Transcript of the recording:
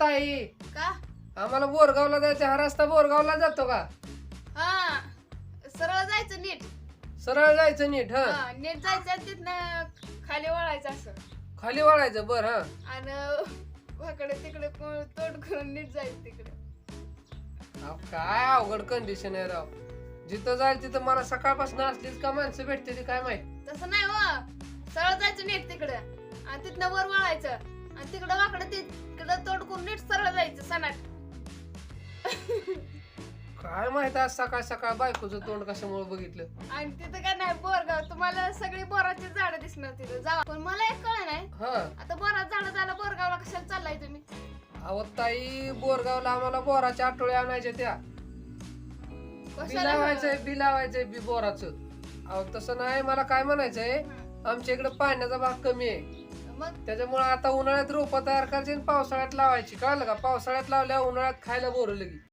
ताई. का? आम्हाला बोरगावला जायचं हा रस्ता बोरगावला जातो का? हा. सरळ जायचं नीट. सरळ जायचं नीट हा? हा नीट जायचं आणि तिथनं खाली वळायचं असं. खाली वळायचं बर हा? आणि वाकडे तिकडे को- तोंड करून नीट जायचं तिकडे. अहो, काय अवघड कंडिशन आहे राव. जिथं जाईल तिथं मला सकाळपासून असलीच का माणसं भेटते ती काय माहीत? तसं नाही हो. सरळ जायचं नीट तिकडे. आणि तिथनं वर वळायचं. आणि तिकडं वाकडं तिकडं तोंड करून नीट सरळ जायचं सनाट काय माहीत आज सकाळ सकाळ बायकोचं तोंड कशामुळे बघितलं? आणि तिथं काय नाही बोरगाव. तुम्हाला सगळी बोराची झाडं दिसणार तिथं. जावा. पण मला एक कळ नाही. हा. आता बोरात झाडं झालं बोरगावला कशाला चाललाय तुम्ही? अहो ताई बोरगावला आम्हाला बोराच्या आठवड्या आणायच्या त्या. बी लावायचंय बी लावायचंय बी बोराचं. अहो तसं नाही मला काय म्हणायचंय. आमच्या इकडे पाण्याचा भाग कमी आहे. मग? त्याच्यामुळे आता उन्हाळ्यात रोपं तयार करायची आणि पावसाळ्यात लावायची. कळलं का? पावसाळ्यात लावल्या उन्हाळ्यात खायला बोर लगी